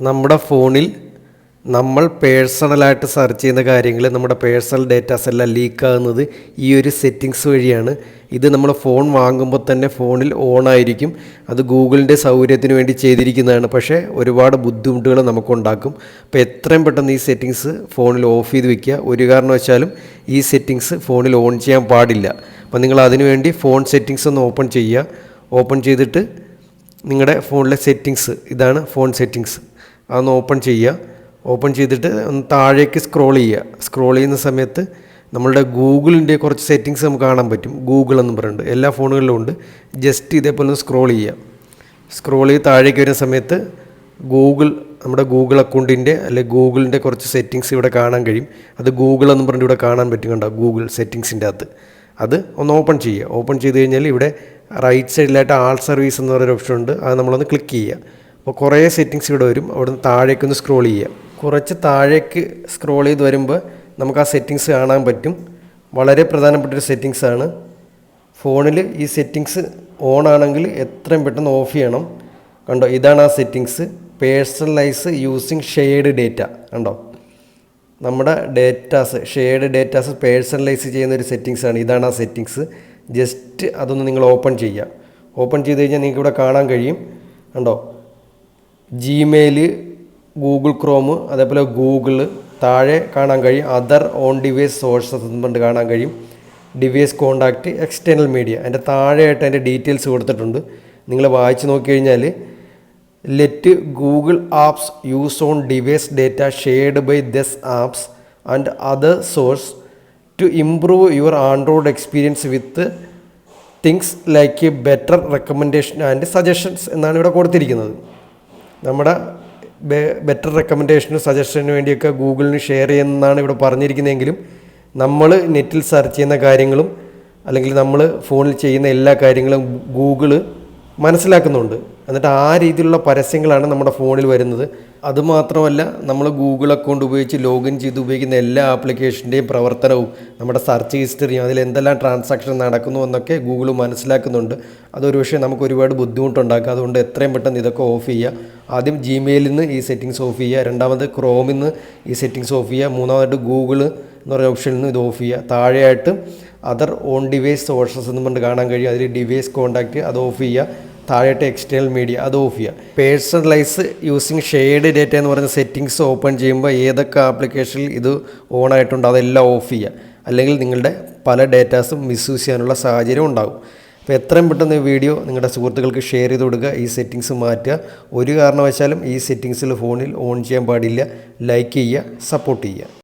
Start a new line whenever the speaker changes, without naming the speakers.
നമ്മുടെ ഫോണിൽ നമ്മൾ പേഴ്സണലായിട്ട് സെർച്ച് ചെയ്യുന്ന കാര്യങ്ങൾ നമ്മുടെ പേഴ്സണൽ ഡേറ്റാസ് എല്ലാം ലീക്ക് ആകുന്നത് ഈ ഒരു സെറ്റിങ്സ് വഴിയാണ്. ഇത് നമ്മൾ ഫോൺ വാങ്ങുമ്പോൾ തന്നെ ഫോണിൽ ഓൺ ആയിരിക്കും. അത് ഗൂഗിളിന്റെ സൗകര്യത്തിന് വേണ്ടി ചെയ്തിരിക്കുന്നതാണ്. പക്ഷേ ഒരുപാട് ബുദ്ധിമുട്ടുകൾ നമുക്കുണ്ടാക്കും. അപ്പോൾ എത്രയും പെട്ടെന്ന് ഈ സെറ്റിങ്സ് ഫോണിൽ ഓഫ് ചെയ്ത് വെക്കുക. ഒരു കാരണവശാലും ഈ സെറ്റിങ്സ് ഫോണിൽ ഓൺ ചെയ്യാൻ പാടില്ല. അപ്പോൾ നിങ്ങൾ അതിനുവേണ്ടി ഫോൺ സെറ്റിങ്സ് ഒന്ന് ഓപ്പൺ ചെയ്യുക. ഓപ്പൺ ചെയ്തിട്ട് നിങ്ങളുടെ ഫോണിലെ സെറ്റിങ്സ് ഇതാണ് ഫോൺ സെറ്റിങ്സ് അതൊന്ന് ഓപ്പൺ ചെയ്യുക. ഓപ്പൺ ചെയ്തിട്ട് ഒന്ന് താഴേക്ക് സ്ക്രോൾ ചെയ്യുക. സ്ക്രോൾ ചെയ്യുന്ന സമയത്ത് നമ്മളുടെ ഗൂഗിളിന്റെ കുറച്ച് സെറ്റിങ്സ് നമുക്ക് കാണാൻ പറ്റും. ഗൂഗിൾ എന്ന് പറയുന്നുണ്ട് എല്ലാ ഫോണുകളിലും ഉണ്ട്. ജസ്റ്റ് ഇതേപോലെ ഒന്ന് സ്ക്രോൾ ചെയ്യുക. സ്ക്രോൾ ചെയ്ത് താഴേക്ക് വരുന്ന സമയത്ത് ഗൂഗിൾ നമ്മുടെ ഗൂഗിൾ അക്കൗണ്ടിന്റെ അല്ലെ ഗൂഗിളിന്റെ കുറച്ച് സെറ്റിങ്സ് ഇവിടെ കാണാൻ കഴിയും. അത് ഗൂഗിൾ എന്ന് പറഞ്ഞിട്ട് ഇവിടെ കാണാൻ പറ്റും കണ്ടോ? ഗൂഗിൾ സെറ്റിങ്സിന്റെ അകത്ത്. അത് ഒന്ന് ഓപ്പൺ ചെയ്യുക. ഓപ്പൺ ചെയ്ത് കഴിഞ്ഞാൽ ഇവിടെ റൈറ്റ് സൈഡിലായിട്ട് ആൾ സർവീസ് എന്ന് പറയുന്ന ഓപ്ഷൻ ഉണ്ട്. അത് നമ്മളൊന്ന് ക്ലിക്ക് ചെയ്യുക. അപ്പോൾ കുറേ സെറ്റിങ്സ് ഇവിടെ വരും. അവിടുന്ന് താഴേക്ക് ഒന്ന് സ്ക്രോൾ ചെയ്യാം കുറച്ച് താഴേക്ക് സ്ക്രോൾ ചെയ്ത് വരുമ്പോൾ നമുക്ക് ആ സെറ്റിങ്സ് കാണാൻ പറ്റും. വളരെ പ്രധാനപ്പെട്ടൊരു സെറ്റിങ്സ് ആണ്. ഫോണിൽ ഈ സെറ്റിങ്സ് ഓൺ ആണെങ്കിൽ എത്രയും പെട്ടെന്ന് ഓഫ് ചെയ്യണം. കണ്ടോ? ഇതാണ് ആ settings personalise using shared data കണ്ടോ? നമ്മുടെ ഡേറ്റാസ് ഷെയർഡ് ഡേറ്റാസ് പേഴ്സണലൈസ് ചെയ്യുന്ന ഒരു സെറ്റിങ്സ് ആണ്. ഇതാണ് ആ സെറ്റിങ്സ് ജസ്റ്റ് അതൊന്ന് നിങ്ങൾ ഓപ്പൺ ചെയ്യുക. ഓപ്പൺ ചെയ്ത് കഴിഞ്ഞാൽ നിങ്ങൾക്ക് ഇവിടെ കാണാൻ കഴിയും. കണ്ടോ? ജിമെയിൽ ഗൂഗിൾ ക്രോം അതേപോലെ ഗൂഗിൾ താഴെ കാണാൻ കഴിയും. അതർ ഓൺ ഡിവൈസ് സോഴ്സസ് എന്ന് പറഞ്ഞിട്ട് കാണാൻ കഴിയും. ഡിവൈസ് കോണ്ടാക്റ്റ് എക്സ്റ്റേണൽ മീഡിയ അതിന്റെ താഴെയായിട്ട് അതിന്റെ ഡീറ്റെയിൽസ് കൊടുത്തിട്ടുണ്ട്. നിങ്ങൾ വായിച്ച് നോക്കിക്കഴിഞ്ഞാൽ let Google apps use on device data shared by those apps and other source to improve your Android experience with things like better recommendation and suggestions എന്നാണ് ഇവിടെ കൊടുത്തിരിക്കുന്നത്. നമ്മുടെ ബെറ്റർ റെക്കമെൻഡേഷനും സജഷന് വേണ്ടിയൊക്കെ ഗൂഗിളിന് ഷെയർ ചെയ്യുന്നതാണ് ഇവിടെ പറഞ്ഞിരിക്കുന്നതെങ്കിലും നമ്മൾ നെറ്റിൽ സെർച്ച് ചെയ്യുന്ന കാര്യങ്ങളും അല്ലെങ്കിൽ നമ്മൾ ഫോണിൽ ചെയ്യുന്ന എല്ലാ കാര്യങ്ങളും ഗൂഗിൾ മനസ്സിലാക്കുന്നുണ്ട്. എന്നിട്ട് ആ രീതിയിലുള്ള പരസ്യങ്ങളാണ് നമ്മുടെ ഫോണിൽ വരുന്നത്. അതുമാത്രമല്ല നമ്മൾ ഗൂഗിൾ അക്കൗണ്ട് ഉപയോഗിച്ച് ലോഗിൻ ചെയ്ത് ഉപയോഗിക്കുന്ന എല്ലാ ആപ്ലിക്കേഷന്റെയും പ്രവർത്തനവും നമ്മുടെ സെർച്ച് ഹിസ്റ്ററിയും അതിൽ എന്തെല്ലാം ട്രാൻസാക്ഷൻ നടക്കുന്നു എന്നൊക്കെ ഗൂഗിൾ മനസ്സിലാക്കുന്നുണ്ട്. അതൊരു പക്ഷേ നമുക്ക് ഒരുപാട് ബുദ്ധിമുട്ടുണ്ടാക്കുക അതുകൊണ്ട് എത്രയും പെട്ടെന്ന് ഇതൊക്കെ ഓഫ് ചെയ്യുക ആദ്യം ജിമെയിലിൽ നിന്ന് ഈ സെറ്റിങ്സ് ഓഫ് ചെയ്യുക. രണ്ടാമത് ക്രോമിൽ നിന്ന് ഈ സെറ്റിങ്സ് ഓഫ് ചെയ്യുക. മൂന്നാമതായിട്ട് ഗൂഗിൾ എന്ന് പറയുന്ന ഓപ്ഷനിൽ നിന്ന് ഇത് ഓഫ് ചെയ്യുക. താഴെയായിട്ട് അതർ ഓൺ ഡിവൈസ് സോഴ്സസ് എന്ന് പറഞ്ഞിട്ട് കാണാൻ കഴിയും. അതിൽ ഡിവൈസ് കോൺടാക്റ്റ് അത് ഓഫ് ചെയ്യുക. താഴെയായിട്ട് എക്സ്റ്റേണൽ മീഡിയ അത് ഓഫ് ചെയ്യുക പേഴ്സണലൈസ് യൂസിങ് ഷെയ്ഡ് ഡേറ്റ എന്ന് പറയുന്ന സെറ്റിങ്സ് ഓപ്പൺ ചെയ്യുമ്പോൾ ഏതൊക്കെ ആപ്ലിക്കേഷനിൽ ഇത് ഓൺ ആയിട്ടുണ്ട് അതെല്ലാം ഓഫ് ചെയ്യുക അല്ലെങ്കിൽ നിങ്ങളുടെ പല ഡേറ്റാസും മിസ്യൂസ് ചെയ്യാനുള്ള സാഹചര്യം ഉണ്ടാകും അപ്പോൾ എത്രയും പെട്ടെന്ന് ഈ വീഡിയോ നിങ്ങളുടെ സുഹൃത്തുക്കൾക്ക് ഷെയർ ചെയ്ത് കൊടുക്കുക ഈ സെറ്റിങ്സ് മാറ്റുക. ഒരു കാരണവശാലും ഈ സെറ്റിങ്സിൽ ഫോണിൽ ഓൺ ചെയ്യാൻ പാടില്ല. ലൈക്ക് ചെയ്യുക സപ്പോർട്ട് ചെയ്യുക.